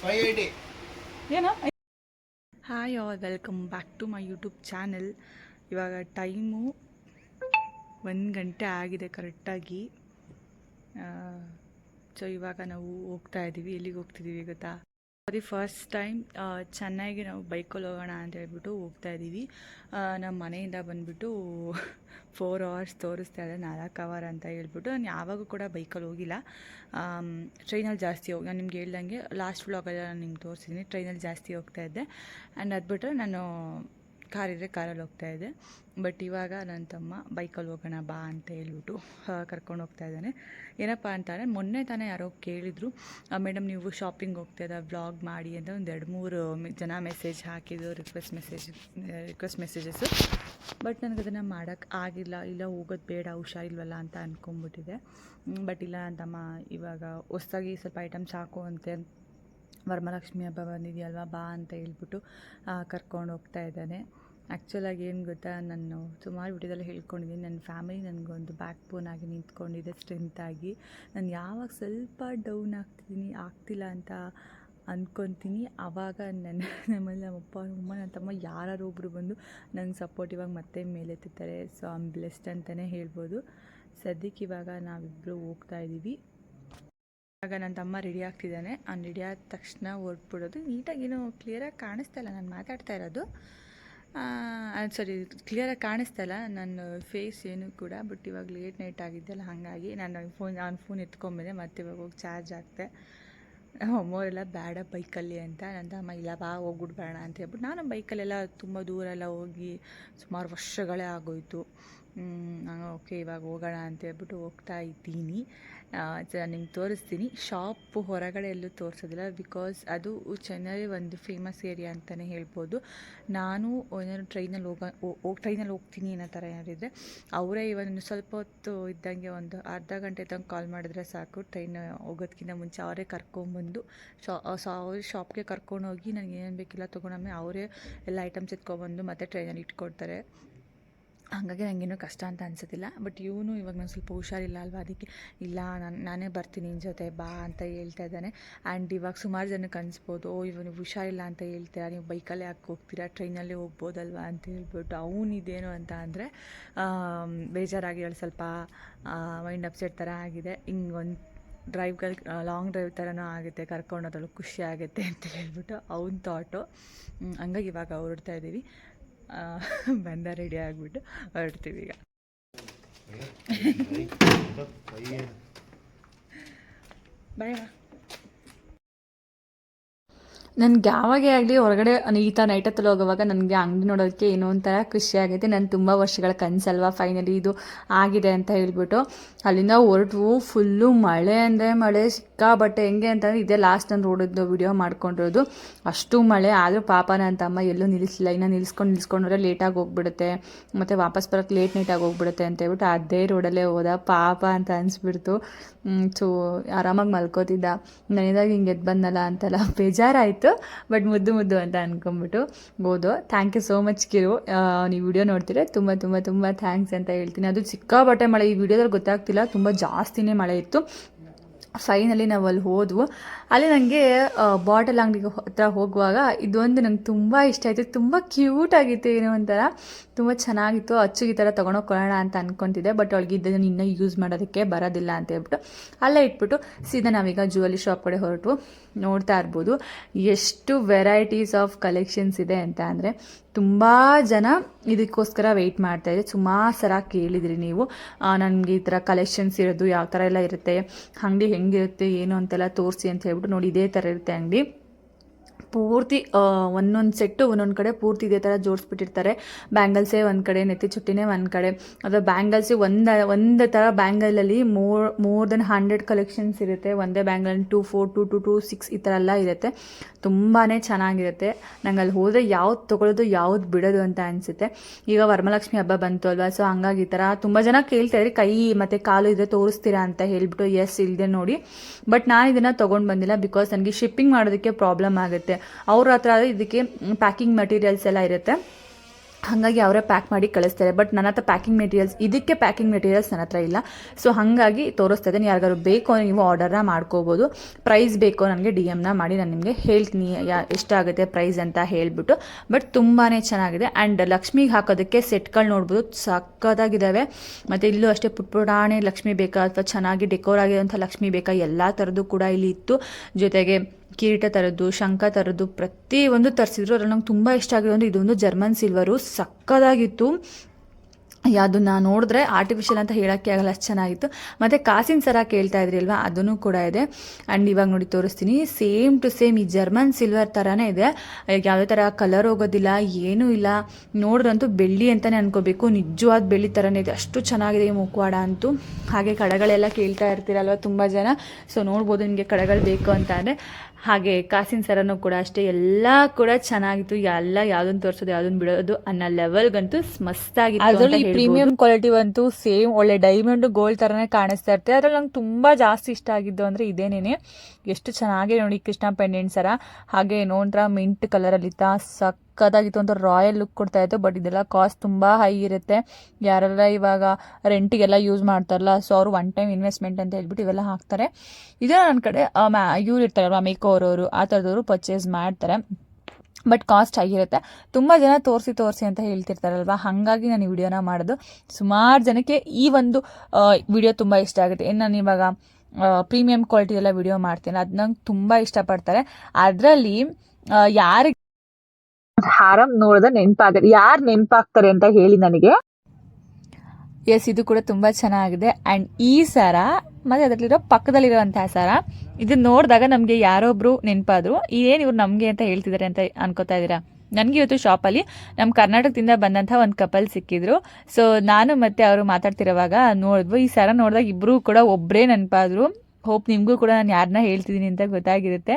Five eighty ಏನೋ? Hi all welcome back to my YouTube channel ಇವಾಗ time ಒಂದು ಗಂಟೆ ಆಗಿದೆ ಕರೆಕ್ಟಾಗಿ ಸೊ ಇವಾಗ ನಾವು ಹೋಗ್ತಾ ಇದ್ದೀವಿ ಎಲ್ಲಿಗೆ ಹೋಗ್ತಿದ್ದೀವಿ ಗೊತ್ತಾ? ದಿ ಫಸ್ಟ್ ಟೈಮ್ ಚೆನ್ನಾಗಿ ನಾವು ಬೈಕಲ್ಲಿ ಹೋಗೋಣ ಅಂತ ಹೇಳ್ಬಿಟ್ಟು ಹೋಗ್ತಾ ಇದ್ದೀವಿ. ನಮ್ಮ ಮನೆಯಿಂದ ಬಂದುಬಿಟ್ಟು ಫೋರ್ ಅವರ್ಸ್ ತೋರಿಸ್ತಾ ಇದೆ ನಾಲ್ಕು ಅವರ್ ಅಂತ ಹೇಳ್ಬಿಟ್ಟು. ನಾನು ಯಾವಾಗೂ ಕೂಡ ಬೈಕಲ್ಲಿ ಹೋಗಿಲ್ಲ. ಟ್ರೈನಲ್ಲಿ ಜಾಸ್ತಿ ಹೋಗಿ, ನಾನು ನಿಮ್ಗೆ ಹೇಳ್ದಂಗೆ ಲಾಸ್ಟ್ ವ್ಲಾಗಲ್ಲಿ ನಾನು ನಿಮ್ಗೆ ತೋರಿಸಿದ್ದೀನಿ ಟ್ರೈನಲ್ಲಿ ಜಾಸ್ತಿ ಹೋಗ್ತಾ ಇದ್ದೆ. ಆ್ಯಂಡ್ ಅದು ಬಿಟ್ಟರೆ ನಾನು ಕಾರ್ ಇದ್ದರೆ ಕಾರಲ್ಲಿ ಹೋಗ್ತಾ ಇದೆ. ಬಟ್ ಇವಾಗ ನನ್ನ ತಮ್ಮ ಬೈಕಲ್ಲಿ ಹೋಗೋಣ ಬಾ ಅಂತ ಹೇಳ್ಬಿಟ್ಟು ಕರ್ಕೊಂಡು ಹೋಗ್ತಾ ಇದ್ದಾನೆ. ಏನಪ್ಪ ಅಂತಾರೆ ಮೊನ್ನೆ ತಾನೇ ಯಾರೋ ಕೇಳಿದರು ಮೇಡಮ್, ನೀವು ಶಾಪಿಂಗ್ ಹೋಗ್ತಾ ಇದ್ದ ವ್ಲಾಗ್ ಮಾಡಿ ಅಂತ ಒಂದು ಎರಡು ಮೂರು ಜನ ಮೆಸೇಜ್ ಹಾಕಿದ್ದು request message request messages but ನನಗೆ ಅದನ್ನು ಮಾಡೋಕ್ಕೆ ಆಗಿಲ್ಲ. ಇಲ್ಲ, ಹೋಗೋದು ಬೇಡ, ಹುಷಾರಿಲ್ವಲ್ಲ ಅಂತ ಅಂದ್ಕೊಂಬಿಟ್ಟಿದೆ ಬಟ್ ಇಲ್ಲ ನನ್ನ ತಮ್ಮ, ಇವಾಗ ಹೊಸ್ದಾಗಿ ಸ್ವಲ್ಪ ಐಟಮ್ಸ್ ಹಾಕು ಅಂತೆ ವರಮಹಾಲಕ್ಷ್ಮಿ ಹಬ್ಬ ಬಂದಿದೆಯಲ್ವಾ, ಬಾ ಅಂತ ಹೇಳ್ಬಿಟ್ಟು ಕರ್ಕೊಂಡು ಹೋಗ್ತಾ ಇದ್ದಾನೆ. ಆ್ಯಕ್ಚುಲಾಗಿ ಏನು ಗೊತ್ತಾ? ನಾನು ಸುಮಾರು ವಿಡಿಯೋದಲ್ಲಿ ಹೇಳ್ಕೊಂಡಿದ್ದೀನಿ. ನನ್ನ ಫ್ಯಾಮಿಲಿ ನನಗೊಂದು ಬ್ಯಾಕ್ ಬೋನ್ ಆಗಿ ನಿಂತ್ಕೊಂಡಿದೆ ಸ್ಟ್ರೆಂತಾಗಿ ನಾನು ಯಾವಾಗ ಸ್ವಲ್ಪ ಡೌನ್ ಆಗ್ತಿದ್ದೀನಿ ಆಗ್ತಿಲ್ಲ ಅಂತ ಅಂದ್ಕೊತೀನಿ ಆವಾಗ ನನ್ನ ನಮ್ಮಲ್ಲಿ ನಮ್ಮಪ್ಪ ಅಮ್ಮ, ನನ್ನ ತಮ್ಮ ಯಾರು ಒಬ್ಬರು ಬಂದು ನಂಗೆ ಸಪೋರ್ಟಿವಾಗಿ ಮತ್ತೆ ಮೇಲೆತ್ತುತ್ತಾರೆ ಸೊ ಆಮ್ ಬ್ಲೆಸ್ಡ್ ಅಂತಲೇ ಹೇಳ್ಬೋದು. ಸದ್ಯಕ್ಕೆ ಇವಾಗ ನಾವಿಬ್ಬರು ಹೋಗ್ತಾ ಇದ್ದೀವಿ ಆಗ ನನ್ನ ತಮ್ಮ ರೆಡಿ ಆಗ್ತಿದ್ದಾನೆ. ಅವ್ನು ರೆಡಿ ಆದ ತಕ್ಷಣ ಹೊರಟ್ಬಿಡೋದು. ನೀಟಾಗಿ ಏನೋ ಕ್ಲಿಯರಾಗಿ ಕಾಣಿಸ್ತಾ ಇಲ್ಲ. ನಾನು ಮಾತಾಡ್ತಾ ಇರೋದು. ಸಾರಿ ಕ್ಲಿಯರಾಗಿ ಕಾಣಿಸ್ತಾ ಇಲ್ಲ. ನನ್ನ ಫೇಸ್ ಏನು ಕೂಡ ಬಟ್ ಇವಾಗ ಲೇಟ್ ನೈಟ್ ಆಗಿದ್ದೆಲ್ಲ, ಹಾಗಾಗಿ ನಾನು ಫೋನ್ ಅವ್ನ ಫೋನ್ ಎತ್ಕೊಂಬಂದೆ ಮತ್ತೆ ಇವಾಗ ಹೋಗಿ ಚಾರ್ಜ್ ಆಗ್ತೆ ಅಮ್ಮವರೆಲ್ಲ ಬೇಡ ಬೈಕಲ್ಲಿ ಅಂತ. ನನ್ನ ತಮ್ಮ ಇಲ್ಲ ಬಾ ಹೋಗ್ಬಿಡ್ಬೇಡ ಅಂತ ಹೇಳ್ಬಿಟ್ಟು ನಾನು ಬೈಕಲ್ಲೆಲ್ಲ ತುಂಬ ದೂರ ಎಲ್ಲ ಹೋಗಿ ಸುಮಾರು ವರ್ಷಗಳೇ ಆಗೋಯ್ತು. ನಾನು ಓಕೆ ಇವಾಗ ಹೋಗೋಣ ಅಂತ ಹೇಳ್ಬಿಟ್ಟು ಹೋಗ್ತಾ ಇದ್ದೀನಿ. ನಿಮ್ಗೆ ತೋರಿಸ್ತೀನಿ. ಶಾಪ್ ಹೊರಗಡೆ ಎಲ್ಲೂ ತೋರಿಸೋದಿಲ್ಲ ಬಿಕಾಸ್ ಅದು ಚೆನ್ನೈ ಒಂದು ಫೇಮಸ್ ಏರಿಯಾ ಅಂತಲೇ ಹೇಳ್ಬೋದು. ನಾನು ಏನಾದ್ರು ಟ್ರೈನಲ್ಲಿ ಹೋಗ ಟ್ರೈನಲ್ಲಿ ಹೋಗ್ತೀನಿ ಅನ್ನೋ ಥರ ಏನಾರಿದ್ರೆ ಅವರೇ ಇವಾಗ ಸ್ವಲ್ಪ ಹೊತ್ತು ಇದ್ದಂಗೆ ಒಂದು ಅರ್ಧ ಗಂಟೆ ತನಕ ಕಾಲ್ ಮಾಡಿದ್ರೆ ಸಾಕು. ಟ್ರೈನ್ ಹೋಗೋದಕ್ಕಿಂತ ಮುಂಚೆ ಅವರೇ ಕರ್ಕೊಂಬಂದು, ಶಾ ಅವ್ರ ಶಾಪ್ಗೆ ಕರ್ಕೊಂಡೋಗಿ ನನಗೆ ಏನೇನು ಬೇಕಿಲ್ಲ ತೊಗೊಂಡಾಮೇಲೆ ಅವರೇ ಎಲ್ಲ ಐಟಮ್ಸ್ ಎತ್ಕೊಬಂದು ಮತ್ತೆ ಟ್ರೈನಲ್ಲಿ ಇಟ್ಕೊಡ್ತಾರೆ. ಹಾಗಾಗಿ ನನಗೇನು ಕಷ್ಟ ಅಂತ ಅನ್ಸೋದಿಲ್ಲ. ಬಟ್ ಇವನು ಇವಾಗ ನಾನು ಸ್ವಲ್ಪ ಹುಷಾರಿಲ್ಲ ಅಲ್ವಾ? ಅದಕ್ಕೆ ಇಲ್ಲ, ನಾನು, ನಾನೇ ಬರ್ತೀನಿ ನಿನ್ನ ಜೊತೆ ಬಾ ಅಂತ ಹೇಳ್ತಾ ಇದ್ದಾನೆ. ಆ್ಯಂಡ್ ಇವಾಗ ಸುಮಾರು ಜನಕ್ಕೆ ಅನಿಸ್ಬೋದು ಓ ಇವನು ಹುಷಾರಿಲ್ಲ ಅಂತ ಹೇಳ್ತೀರಾ? ನೀವು ಬೈಕಲ್ಲೇ ಯಾಕೆ ಹೋಗ್ತೀರಾ? ಟ್ರೈನಲ್ಲೇ ಹೋಗ್ಬೋದಲ್ವಾ ಅಂತ ಹೇಳ್ಬಿಟ್ಟು ಅವನು ಇದೇನು ಅಂತ ಅಂದರೆ ಬೇಜಾರಾಗಿರೋ ಸ್ವಲ್ಪ ಮೈಂಡ್ ಅಪ್ಸೆಟ್ ಥರ ಆಗಿದೆ. ಹಿಂಗೆ ಒಂದು ಡ್ರೈವ್ಗಳು ಲಾಂಗ್ ಡ್ರೈವ್ ಥರನೂ ಆಗುತ್ತೆ. ಕರ್ಕೊಂಡೋದ್ರಲ್ಲಿ ಖುಷಿ ಆಗುತ್ತೆ ಅಂತ ಹೇಳ್ಬಿಟ್ಟು ಅವನ ಥಾಟು ಹಂಗಾಗಿ ಇವಾಗ ಹೊರಡ್ತಾ ಇದ್ದೀವಿ ಬಂದ ರೆಡಿ ಆಗಿಬಿಟ್ಟು ಹೊರಡ್ತೀವಿ ಈಗ ಬಾಯ್ ನನಗೆ ಯಾವಾಗೇ ಆಗಲಿ ಹೊರಗಡೆ ಈ ಥರ ನೈಟ್ ಹತ್ತಲು ಹೋಗುವಾಗ ನನಗೆ ಅಂಗಡಿ ನೋಡೋದಕ್ಕೆ ಏನೋ ಒಂಥರ ಖುಷಿ ಆಗೈತೆ. ನಾನು ತುಂಬ ವರ್ಷಗಳ ಕನಸಲ್ವಾ ಫೈನಲಿ ಇದು ಆಗಿದೆ ಅಂತ ಹೇಳ್ಬಿಟ್ಟು. ಅಲ್ಲಿಂದ ಹೊರಟು ಫುಲ್ಲು ಮಳೆ ಅಂದರೆ ಮಳೆ ಸಿಕ್ಕಾಬಟ್ಟೆ ಹೆಂಗೆ ಅಂತಂದರೆ ಇದೇ ಲಾಸ್ಟ್ ನಾನು ರೋಡಿದ್ದು ವಿಡಿಯೋ ಮಾಡ್ಕೊಂಡಿರೋದು. ಅಷ್ಟು ಮಳೆ, ಆದರೂ ಪಾಪ ನನ್ನ ತಮ್ಮ ಎಲ್ಲೂ ನಿಲ್ಲಿಸಿಲ್ಲ ಇನ್ನು ನಿಲ್ಸ್ಕೊಂಡು ನಿಲ್ಸ್ಕೊಂಡ್ರೆ ಲೇಟಾಗಿ ಹೋಗ್ಬಿಡುತ್ತೆ. ಮತ್ತು ವಾಪಸ್ ಬರೋಕ್ಕೆ ಲೇಟ್ ನೈಟಾಗಿ ಹೋಗ್ಬಿಡುತ್ತೆ ಅಂತ ಹೇಳ್ಬಿಟ್ಟು ಅದೇ ರೋಡಲ್ಲೇ ಹೋದ. ಪಾಪ ಅಂತ ಅನಿಸ್ಬಿಡ್ತು. ಸೊ ಆರಾಮಾಗಿ ಮಲ್ಕೋತಿದ್ದ. ನನದಾಗ ಹಿಂಗೆ ಎದ್ದು ಬಂದಲ್ಲ ಅಂತೆಲ್ಲ ಬೇಜಾರಾಯಿತು. ಬಟ್ ಮುದ್ದು ಮುದ್ದು ಅಂತ ಅಂದ್ಕೊಂಬಿಟ್ಟು ಹೋದು ಥ್ಯಾಂಕ್ ಯು ಸೋ ಮಚ್ ಕಿರು. ನೀವು ವಿಡಿಯೋ ನೋಡ್ತೀರಿ ತುಂಬ ತುಂಬ ತುಂಬ ಥ್ಯಾಂಕ್ಸ್ ಅಂತ ಹೇಳ್ತೀನಿ. ಅದು ಸಿಕ್ಕಾಬಟ್ಟೆ ಮಳೆ. ಈ ವಿಡಿಯೋದಲ್ಲಿ ಗೊತ್ತಾಗ್ತಿಲ್ಲ. ತುಂಬ ಜಾಸ್ತಿನೇ ಮಳೆ ಇತ್ತು. ಫೈನಲಿ ನಾವು ಅಲ್ಲಿ ಹೋದ್ವು. ಅಲ್ಲಿ ನನಗೆ ಬಾಟಲ್ ಅಂಗಡಿಗೆ ಹತ್ರ ಹೋಗುವಾಗ ಇದೊಂದು ನಂಗೆ ತುಂಬ ಇಷ್ಟ ಆಯಿತು. ತುಂಬ ಕ್ಯೂಟ್ ಆಗಿತ್ತು ಏನೋ ಒಂಥರ. ತುಂಬ ಚೆನ್ನಾಗಿತ್ತು. ಅಚ್ಚುಗೆ ಈ ಥರ ತೊಗೊಂಡೋಗ್ಕೊಳ್ಳೋಣ ಅಂತ ಅಂದ್ಕೊತಿದ್ದೆ ಬಟ್ ಅವಳಿಗೆ ಇದನ್ನು ಇನ್ನೂ ಯೂಸ್ ಮಾಡೋದಕ್ಕೆ ಬರೋದಿಲ್ಲ ಅಂತ ಹೇಳ್ಬಿಟ್ಟು ಅಲ್ಲೇ ಇಟ್ಬಿಟ್ಟು ಸೀದಾ ನಾವೀಗ ಜ್ಯುವೆಲಿ ಶಾಪ್ ಕಡೆ ಹೊರಟು ನೋಡ್ತಾ ಇರ್ಬೋದು. ಎಷ್ಟು ವೆರೈಟೀಸ್ ಆಫ್ ಕಲೆಕ್ಷನ್ಸ್ ಇದೆ ಅಂತ ಅಂದರೆ ತುಂಬ ಜನ ಇದಕ್ಕೋಸ್ಕರ ವೆಯ್ಟ್ ಮಾಡ್ತಾ ಇದೆ ಸುಮಾರು ಸರ ಕೇಳಿದ್ರಿ ನೀವು. ನನಗೆ ಈ ಥರ ಕಲೆಕ್ಷನ್ಸ್ ಇರೋದು ಯಾವ ಥರ ಎಲ್ಲ ಇರುತ್ತೆ. ಅಂಗಡಿ ಹೆಂಗಿರುತ್ತೆ, ಏನು ಅಂತೆಲ್ಲ ತೋರಿಸಿ ಅಂತ ಹೇಳ್ಬಿಟ್ಟು ನೋಡಿ ಇದೇ ಥರ ಇರುತ್ತೆ ಅಂಗಡಿ. ಪೂರ್ತಿ ಒಂದೊಂದು ಸೆಟ್ಟು ಒಂದೊಂದು ಕಡೆ ಪೂರ್ತಿ ಇದೇ ಥರ ಜೋಡಿಸ್ಬಿಟ್ಟಿರ್ತಾರೆ. ಬ್ಯಾಂಗಲ್ಸೇ ಒಂದು ಕಡೆ, ನೆತ್ತಿ ಚುಟ್ಟಿನೇ ಒಂದು ಕಡೆ. ಅಥವಾ ಬ್ಯಾಂಗಲ್ಸೇ ಒಂದು ಒಂದು ಥರ ಬ್ಯಾಂಗಲಲ್ಲಿ more more then hundred collections ಇರುತ್ತೆ. ಒಂದೇ bangle two four, two two two six ಈ ಥರ ಎಲ್ಲ ಇರುತ್ತೆ. ತುಂಬಾ ಚೆನ್ನಾಗಿರುತ್ತೆ. ನಂಗೆ ಅಲ್ಲಿ ಹೋದರೆ ಯಾವ್ದು ತೊಗೊಳೋದು, ಯಾವ್ದು ಬಿಡೋದು ಅಂತ ಅನಿಸುತ್ತೆ. ಈಗ ವರಮಹಾಲಕ್ಷ್ಮಿ ಹಬ್ಬ ಬಂತು ಅಲ್ವಾ? ಸೊ ಹಂಗಾಗಿ ಈ ಥರ ತುಂಬ ಜನ ಕೇಳ್ತಾ ಇದ್ರಿ, ಕೈ ಮತ್ತು ಕಾಲು ಇದ್ರೆ ತೋರಿಸ್ತೀರಾ ಅಂತ ಹೇಳಿಬಿಟ್ಟು ಎಸ್ ಇಲ್ಲದೆ ನೋಡಿ. ಬಟ್ ನಾನು ಇದನ್ನು ತೊಗೊಂಡು ಬಂದಿಲ್ಲ ಬಿಕಾಸ್ ನನಗೆ ಶಿಪ್ಪಿಂಗ್ ಮಾಡೋದಕ್ಕೆ ಪ್ರಾಬ್ಲಮ್ ಆಗುತ್ತೆ. ಅವ್ರ ಹತ್ರ ಇದಕ್ಕೆ ಪ್ಯಾಕಿಂಗ್ ಮೆಟೀರಿಯಲ್ಸ್ ಎಲ್ಲ ಇರುತ್ತೆ. ಹಾಗಾಗಿ ಅವರೇ ಪ್ಯಾಕ್ ಮಾಡಿ ಕಳಿಸ್ತಾರೆ. ಬಟ್ ನನ್ನ ಹತ್ರ ಪ್ಯಾಕಿಂಗ್ ಮೆಟೀರಿಯಲ್ಸ್ ಇದಕ್ಕೆ ಪ್ಯಾಕಿಂಗ್ ಮೆಟೀರಿಯಲ್ಸ್ ನನ್ನ ಹತ್ರ ಇಲ್ಲ. ಸೊ ಹಾಗಾಗಿ ತೋರಿಸ್ತಾ ಇದ್ದೀನಿ. ಯಾರಿಗಾದ್ರು ಬೇಕೋ ನೀವು ಆರ್ಡರ್ನ ಮಾಡ್ಕೋಬೋದು. ಪ್ರೈಸ್ ಬೇಕೋ ನನಗೆ ಡಿ ಎಮ್ನ ಮಾಡಿ ನಾನು ನಿಮಗೆ ಹೇಳ್ತೀನಿ. ಯಾ ಎಷ್ಟಾಗುತ್ತೆ ಪ್ರೈಸ್ ಅಂತ ಹೇಳಿಬಿಟ್ಟು. ಬಟ್ ತುಂಬಾ ಚೆನ್ನಾಗಿದೆ. ಆ್ಯಂಡ್ ಲಕ್ಷ್ಮಿಗೆ ಹಾಕೋದಕ್ಕೆ ಸೆಟ್ಗಳು ನೋಡ್ಬೋದು. ಸಕ್ಕದಾಗಿದ್ದಾವೆ. ಮತ್ತು ಇಲ್ಲೂ ಅಷ್ಟೇ ಪುಟ್ ಪುಟಾಣೆ ಲಕ್ಷ್ಮಿ ಬೇಕಾ? ಅಥವಾ ಚೆನ್ನಾಗಿ ಡೆಕೋರ್ ಆಗಿರೋಂಥ ಲಕ್ಷ್ಮಿ ಬೇಕಾ? ಎಲ್ಲ ಥರದ್ದು ಕೂಡ ಇಲ್ಲಿ ಇತ್ತು. ಜೊತೆಗೆ ಕಿರೀಟ ಥರದ್ದು ಶಂಖ ಪ್ರತಿ ಒಂದು ತರಿಸಿದ್ರು. ಅದ್ರಲ್ಲಿ ನಂಗೆ ತುಂಬ ಇಷ್ಟ ಆಗಿರೋ ಅಂದರೆ ಇದೊಂದು ಜರ್ಮನ್ ಸಿಲ್ವರು. ಸಕ್ಕದಾಗಿತ್ತು. ಅದನ್ನು ನೋಡಿದ್ರೆ ಆರ್ಟಿಫಿಷಿಯಲ್ ಅಂತ ಹೇಳೋಕ್ಕೆ ಆಗಲ್ಲ. ಅಷ್ಟು ಚೆನ್ನಾಗಿತ್ತು. ಮತ್ತು ಕಾಸಿನ ಸರ ಕೇಳ್ತಾ ಇದ್ರಿ ಅಲ್ವಾ? ಅದನ್ನು ಕೂಡ ಇದೆ. ಆ್ಯಂಡ್ ಇವಾಗ ನೋಡಿ ತೋರಿಸ್ತೀನಿ. ಸೇಮ್ ಟು ಸೇಮ್ ಈ ಜರ್ಮನ್ ಸಿಲ್ವರ್ ಥರನೇ ಇದೆ. ಯಾವುದೇ ಥರ ಕಲರ್ ಹೋಗೋದಿಲ್ಲ, ಏನೂ ಇಲ್ಲ. ನೋಡ್ರಂತೂ ಬೆಳ್ಳಿ ಅಂತಲೇ ಅನ್ಕೋಬೇಕು. ನಿಜವಾದ ಬೆಳ್ಳಿ ಥರನೇ ಇದೆ. ಅಷ್ಟು ಚೆನ್ನಾಗಿದೆ ಈ ಮುಖವಾಡ ಅಂತೂ. ಹಾಗೆ ಕಡಗಳೆಲ್ಲ ಕೇಳ್ತಾ ಇರ್ತೀರಲ್ವ ತುಂಬ ಜನ. ಸೊ ನೋಡ್ಬೋದು ನಿಮಗೆ ಕಡಗಳು ಬೇಕು ಅಂತ ಅಂದರೆ ಹಾಗೆ ಕಾಸಿನ ಸರನೂ ಕೂಡ ಅಷ್ಟೇ ಎಲ್ಲ ಕೂಡ ಚೆನ್ನಾಗಿತ್ತು. ಎಲ್ಲ ಯಾವ್ದನ್ ತೋರಿಸೋದು ಯಾವ್ದನ್ ಬಿಡೋದು ಅನ್ನೋ ಲೆವೆಲ್ಗಂತೂ ಮಸ್ತಾಗಿತ್ತು ಅದರಲ್ಲಿ ಪ್ರೀಮಿಯಂ ಕ್ವಾಲಿಟಿ ಅಂತೂ ಸೇಮ್ ಒಳ್ಳೆ ಡೈಮಂಡ್ ಗೋಲ್ಡ್ ತರನೇ ಕಾಣಿಸ್ತಾ ಇರುತ್ತೆ. ಅದ್ರಲ್ಲಿ ನಂಗೆ ತುಂಬ ಜಾಸ್ತಿ ಇಷ್ಟ ಆಗಿದ್ದು ಅಂದರೆ ಇದೇನೇನೆ. ಎಷ್ಟು ಚೆನ್ನಾಗಿ ನೋಡಿ ಕೃಷ್ಣ ಪೆಂಡೆಂಟ್ ಸರ. ಹಾಗೆ ನೋಡ್ರ ಮಿಂಟ್ ಕಲರಲ್ಲಿತ್ತ ಸಕ್ಕತ್ತಾಗಿತ್ತು ಅಂತ ರಾಯಲ್ ಲುಕ್ ಕೊಡ್ತಾ ಇತ್ತು ಬಟ್ ಇದೆಲ್ಲ ಕಾಸ್ಟ್ ತುಂಬ ಹೈ ಇರುತ್ತೆ. ಯಾರೆಲ್ಲ ಇವಾಗ ರೆಂಟಿಗೆಲ್ಲ ಯೂಸ್ ಮಾಡ್ತಾರಲ್ಲ ಸೊ ಅವರು ಒನ್ ಟೈಮ್ ಇನ್ವೆಸ್ಟ್ಮೆಂಟ್ ಅಂತ ಹೇಳ್ಬಿಟ್ಟು ಇವೆಲ್ಲ ಹಾಕ್ತಾರೆ. ಇದೇ ನನ್ನ ಕಡೆ ಮ್ಯಾ ಇವ್ರು ಇರ್ತಾರಲ್ವ ಮೇಕೋರವರು ಆ ಥರದವರು ಪರ್ಚೇಸ್ ಮಾಡ್ತಾರೆ. ಬಟ್ ಕಾಸ್ಟ್ ಆಗಿರುತ್ತೆ ತುಂಬ ಜನ ತೋರಿಸಿ ತೋರಿಸಿ ಅಂತ ಹೇಳ್ತಿರ್ತಾರಲ್ವ, ಹಾಗಾಗಿ ನಾನು ಈ ವಿಡಿಯೋನ ಮಾಡೋದು. ಸುಮಾರು ಜನಕ್ಕೆ ಈ ಒಂದು ವಿಡಿಯೋ ತುಂಬ ಇಷ್ಟ ಆಗುತ್ತೆ. ಇನ್ನು ನಾನು ಇವಾಗ ಪ್ರೀಮಿಯಂ ಕ್ವಾಲಿಟಿ ಎಲ್ಲ ವಿಡಿಯೋ ಮಾಡ್ತೀನಿ. ಅದು ನಂಗೆ ತುಂಬ ಇಷ್ಟಪಡ್ತಾರೆ. ಅದರಲ್ಲಿ ಯಾರಿಗೆ ಹಾರಂ ನೋಡಿದ ನೆನಪಾಗುತ್ತೆ ಯಾರು ನೆನಪಾಗ್ತಾರೆ ಅಂತ ಹೇಳಿ ನನಗೆ. ಎಸ್ ಇದು ಕೂಡ ತುಂಬ ಚೆನ್ನಾಗಿದೆ. ಆ್ಯಂಡ್ ಈ ಸರ, ಮತ್ತೆ ಅದರಲ್ಲಿರೋ ಪಕ್ಕದಲ್ಲಿರುವಂತಹ ಸರ ಇದನ್ನ ನೋಡಿದಾಗ ನಮಗೆ ಯಾರೊಬ್ರು ನೆನಪಾದ್ರು ಏನು ಇವ್ರು ನಮಗೆ ಅಂತ ಹೇಳ್ತಿದ್ದಾರೆ ಅಂತ ಅನ್ಕೋತಾ ಇದ್ದೀರಾ? ನನಗೆ ಇವತ್ತು ಶಾಪಲ್ಲಿ ನಮ್ಮ ಕರ್ನಾಟಕದಿಂದ ಬಂದಂಥ ಒಂದು ಕಪಲ್ ಸಿಕ್ಕಿದ್ರು. ಸೊ ನಾನು ಮತ್ತೆ ಅವರು ಮಾತಾಡ್ತಿರೋವಾಗ ನೋಡಿದ್ವು. ಈ ಸರ ನೋಡಿದಾಗ ಇಬ್ರು ಕೂಡ ಒಬ್ಬರೇ ನೆನಪಾದ್ರು. ಹೋಪ್ ನಿಮಗೂ ಕೂಡ ನಾನು ಯಾರನ್ನ ಹೇಳ್ತಿದ್ದೀನಿ ಅಂತ ಗೊತ್ತಾಗಿರುತ್ತೆ.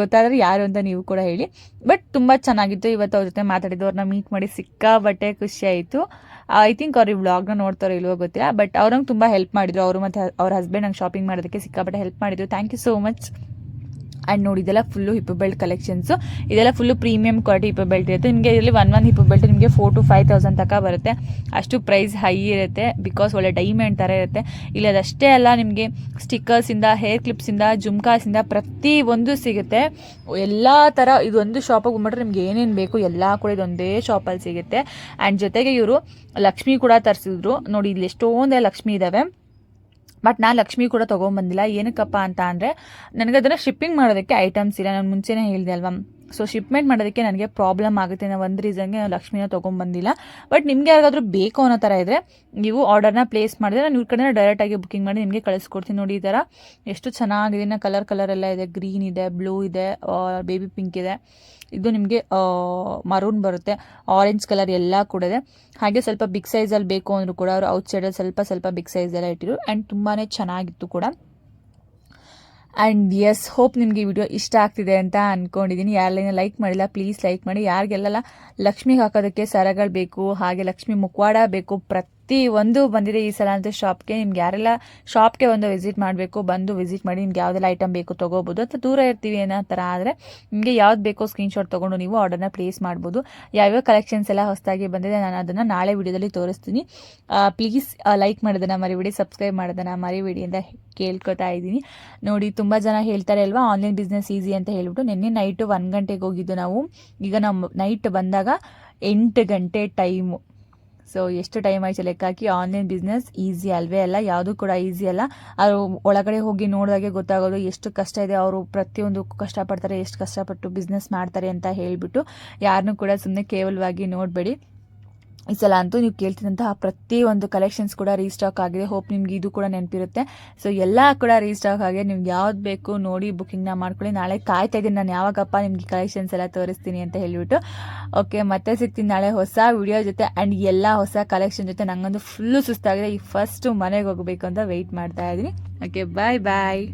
ಗೊತ್ತಾದರೆ ಯಾರು ಅಂತ ನೀವು ಕೂಡ ಹೇಳಿ. ಬಟ್ ತುಂಬ ಚೆನ್ನಾಗಿತ್ತು. ಇವತ್ತು ಅವ್ರ ಜೊತೆ ಮಾತಾಡಿದ್ದು. ಅವ್ರನ್ನ ಮೀಟ್ ಮಾಡಿ ಸಿಕ್ಕಾಬಟ್ಟೆ ಖುಷಿ ಆಯಿತು. ಐ ಥಿಂಕ್ ಅವ್ರು ಈ ವ್ಲಾಗ್ನ ನೋಡ್ತಾರೋ ಇಲ್ವೋ ಗೊತ್ತಿಲ್ಲ. ಬಟ್ ಅವ್ರಂಗೆ ತುಂಬ ಹೆಲ್ಪ್ ಮಾಡಿದ್ರು. ಅವರು ಮತ್ತು ಅವ್ರ ಹಸ್ಬೆಂಡ್ ನಂಗೆ ಶಾಪಿಂಗ್ ಮಾಡೋದಕ್ಕೆ ಸಿಕ್ಕಾಬಟ್ಟೆ ಹೆಲ್ಪ್ ಮಾಡಿದ್ರು. Thank you so much and ನೋಡಿ, ಇದೆಲ್ಲ ಫುಲ್ಲು ಹಿಪ್ ಬೆಲ್ಟ್ ಕಲೆಕ್ಷನ್ಸು ಇದೆಲ್ಲ full premium quality hip belt ಇರುತ್ತೆ. ನಿಮಗೆ ಇದರಲ್ಲಿ ಒನ್ ಒನ್ ಹಿಪ್ ಬೆಲ್ಟ್ ನಿಮಗೆ ಫೋರ್ ಟು ಫೈವ್ ತೌಸಂಡ್ ತನಕ ಬರುತ್ತೆ. ಅಷ್ಟು ಪ್ರೈಸ್ ಹೈ ಇರುತ್ತೆ ಬಿಕಾಸ್ ಒಳ್ಳೆ ಡೈಮಂಡ್ ಥರ ಇರುತ್ತೆ. ಇಲ್ಲ ಅದಷ್ಟೇ ಅಲ್ಲ, ನಿಮಗೆ ಸ್ಟಿಕ್ಕರ್ಸಿಂದ ಹೇರ್ ಕ್ಲಿಪ್ಸಿಂದ ಜುಮ್ಕಾಸಿಂದ ಪ್ರತಿ ಒಂದು ಸಿಗುತ್ತೆ. ಎಲ್ಲ ಥರ ಇದೊಂದು ಶಾಪಿಗೆ ಬಂದ್ಬಿಟ್ರೆ ನಿಮ್ಗೆ ಏನೇನು ಬೇಕು ಎಲ್ಲ ಕೂಡ ಇದೊಂದೇ ಶಾಪಲ್ಲಿ ಸಿಗುತ್ತೆ. ಆ್ಯಂಡ್ ಜೊತೆಗೆ ಇವರು ಲಕ್ಷ್ಮಿ ಕೂಡ ತರಿಸಿದ್ರು. ನೋಡಿ, ಇಲ್ಲಿ ಎಷ್ಟೊಂದೇ ಲಕ್ಷ್ಮಿ ಇದ್ದಾವೆ ಬಟ್ ನಾನು ಲಕ್ಷ್ಮಿ ಕೂಡ ತೊಗೊಂಬಂದಿಲ್ಲ. ಏನಕ್ಕಪ್ಪ ಅಂತ ಅಂದರೆ ನನಗೆ ಅದನ್ನು ಶಿಪ್ಪಿಂಗ್ ಮಾಡೋದಕ್ಕೆ ಐಟಮ್ಸ್ ಇಲ್ಲ. ನಾನು ಮುಂಚೆನೇ ಹೇಳಿದೆ ಅಲ್ವಾ? ಸೊ ಶಿಪ್ಮೆಂಟ್ ಮಾಡೋದಕ್ಕೆ ನನಗೆ ಪ್ರಾಬ್ಲಮ್ ಆಗುತ್ತೆ. ಅನ್ನೋ ಒಂದು ರೀಸನ್ಗೆ ನಾನು ಲಕ್ಷ್ಮಿನ ತೊಗೊಂಬಂದಿಲ್ಲ. ಬಟ್ ನಿಮಗೆ ಯಾರಿಗಾದ್ರೂ ಬೇಕು ಅನ್ನೋ ಥರ ಇದ್ದರೆ ನೀವು ಆರ್ಡರ್ನ ಪ್ಲೇಸ್ ಮಾಡಿದ್ರೆ ನಾನು ಇವ್ರ ಕಡೆ ಡೈರೆಕ್ಟಾಗಿ ಬುಕಿಂಗ್ ಮಾಡಿ ನಿಮಗೆ ಕಳಿಸ್ಕೊಡ್ತೀನಿ. ನೋಡಿ, ಈ ಥರ ಎಷ್ಟು ಚೆನ್ನಾಗಿದೆ. ಕಲರ್ ಕಲರ್ ಎಲ್ಲ ಇದೆ. ಗ್ರೀನ್ ಇದೆ ಬ್ಲೂ ಇದೆ ಬೇಬಿ ಪಿಂಕ್ ಇದೆ. ಇದು ನಿಮಗೆ ಮರೂನ್ ಬರುತ್ತೆ. ಆರೆಂಜ್ ಕಲರ್ ಎಲ್ಲ ಕೂಡ ಇದೆ. ಹಾಗೆ ಸ್ವಲ್ಪ ಬಿಗ್ ಸೈಜಲ್ಲಿ ಬೇಕು ಅಂದರೂ ಕೂಡ ಅವರು ಔಟ್ ಸೈಡಲ್ಲಿ ಸ್ವಲ್ಪ ಸ್ವಲ್ಪ ಬಿಗ್ ಸೈಜೆಲ್ಲ ಇಟ್ಟಿರು ಆ್ಯಂಡ್ ತುಂಬಾ ಚೆನ್ನಾಗಿತ್ತು ಕೂಡ. ಆ್ಯಂಡ್ ಎಸ್ ಹೋಪ್ ನಿಮಗೆ ವಿಡಿಯೋ ಇಷ್ಟ ಆಗ್ತಿದೆ ಅಂತ ಅಂದ್ಕೊಂಡಿದ್ದೀನಿ ಯಾರೆಲ್ಲ ಲೈಕ್ ಮಾಡಿಲ್ಲ ಪ್ಲೀಸ್ ಲೈಕ್ ಮಾಡಿ. ಯಾರಿಗೆಲ್ಲ ಲಕ್ಷ್ಮಿಗೆ ಹಾಕೋದಕ್ಕೆ ಸರಗಳು ಬೇಕು, ಹಾಗೆ ಲಕ್ಷ್ಮಿ ಮುಖವಾಡ ಬೇಕು ಪ್ರತಿ ಒಂದು ಬಂದಿದೆ ಈ ಸಲ ಅಂತ ಶಾಪ್ಗೆ ನಿಮ್ಗೆ ಯಾರೆಲ್ಲ ಶಾಪ್ಗೆ ಒಂದು ವಿಸಿಟ್ ಮಾಡಬೇಕು, ಬಂದು ವಿಸಿಟ್ ಮಾಡಿ, ನಿಮ್ಗೆ ಯಾವುದೆಲ್ಲ ಐಟಮ್ ಬೇಕು ತೊಗೋಬೋದು. ಅಥವಾ ದೂರ ಇರ್ತೀವಿ ಏನೋ ಥರ ಆದರೆ, ನಿಮಗೆ ಯಾವ್ದು ಬೇಕೋ ಸ್ಕ್ರೀನ್ಶಾಟ್ ತೊಗೊಂಡು ನೀವು ಆರ್ಡರ್ನ ಪ್ಲೇಸ್ ಮಾಡ್ಬೋದು. ಯಾವ್ಯಾವ ಕಲೆಕ್ಷನ್ಸ್ ಎಲ್ಲ ಹೊಸದಾಗಿ ಬಂದಿದೆ, ನಾನು ಅದನ್ನು ನಾಳೆ ವಿಡಿಯೋದಲ್ಲಿ ತೋರಿಸ್ತೀನಿ. ಪ್ಲೀಸ್ ಲೈಕ್ ಮಾಡೋದನ್ನು ಮರಿಬೇಡಿ ಸಬ್ಸ್ಕ್ರೈಬ್ ಮಾಡೋದನ್ನು ಮರಿಬೇಡಿ ಅಂತ ಕೇಳ್ಕೊತಾ ಇದ್ದೀನಿ. ನೋಡಿ, ತುಂಬ ಜನ ಹೇಳ್ತಾರೆ ಅಲ್ವಾ ಆನ್ಲೈನ್ ಬಿಸ್ನೆಸ್ ಈಸಿ ಅಂತ ಹೇಳ್ಬಿಟ್ಟು. ನಿನ್ನೆ ನೈಟು ಒನ್ ಗಂಟೆಗೆ ಹೋಗಿದ್ದು ನಾವು. ಈಗ ನಾವು ನೈಟ್ ಬಂದಾಗ ಎಂಟು ಗಂಟೆ ಟೈಮು ಸೊ ಎಷ್ಟು ಟೈಮ್ ಆಯ್ತು ಲೆಕ್ಕ ಹಾಕಿ ಆನ್ಲೈನ್ ಬಿಸ್ನೆಸ್ ಈಸಿ ಅಲ್ವೇ ಅಲ್ಲ, ಯಾವುದೂ ಕೂಡ ಈಸಿ ಅಲ್ಲ. ಅದು ಒಳಗಡೆ ಹೋಗಿ ನೋಡಿದಾಗೆ ಗೊತ್ತಾಗೋದು ಎಷ್ಟು ಕಷ್ಟ ಇದೆ. ಅವರು ಪ್ರತಿಯೊಂದು ಕಷ್ಟಪಡ್ತಾರೆ, ಎಷ್ಟು ಕಷ್ಟಪಟ್ಟು ಬಿಸ್ನೆಸ್ ಮಾಡ್ತಾರೆ ಅಂತ ಹೇಳಿಬಿಟ್ಟು ಯಾರನ್ನೂ ಕೂಡ ಸುಮ್ಮನೆ ಕೇವಲವಾಗಿ ನೋಡಬೇಡಿ. ಈ ಸಲ ಅಂತೂ ನೀವು ಕೇಳ್ತಿದ್ದಂತಹ ಪ್ರತಿಯೊಂದು ಕಲೆಕ್ಷನ್ಸ್ ಕೂಡ ರೀಸ್ಟಾಕ್ ಆಗಿದೆ. ಹೋಪ್ ನಿಮ್ಗೆ ಇದು ಕೂಡ ನೆನಪಿರುತ್ತೆ. ಸೊ ಎಲ್ಲ ಕೂಡ ರೀಸ್ಟಾಕ್ ಆಗಿದೆ ನಿಮ್ಗೆ ಯಾವ್ದು ಬೇಕು ನೋಡಿ ಬುಕ್ಕಿಂಗ್ನ ಮಾಡ್ಕೊಳ್ಳಿ. ನಾಳೆ ಕಾಯ್ತಾ ಇದ್ದೀನಿ. ನಾನು ಯಾವಾಗಪ್ಪ ನಿಮಗೆ ಕಲೆಕ್ಷನ್ಸ್ ಎಲ್ಲ ತೋರಿಸ್ತೀನಿ ಅಂತ ಹೇಳಿಬಿಟ್ಟು. ಓಕೆ ಮತ್ತೆ ಸಿಗ್ತೀನಿ ನಾಳೆ ಹೊಸ ವಿಡಿಯೋ ಜೊತೆ ಆ್ಯಂಡ್ ಎಲ್ಲ ಹೊಸ ಕಲೆಕ್ಷನ್ ಜೊತೆ. ನಂಗೊಂದು ಫುಲ್ಲು ಸುಸ್ತಾಗಿದೆ. ಈ ಫಸ್ಟು ಮನೆಗೆ ಹೋಗಬೇಕು ಅಂತ ವೆಯ್ಟ್ ಮಾಡ್ತಾ ಇದ್ದೀನಿ. ಓಕೆ ಬಾಯ್ ಬಾಯ್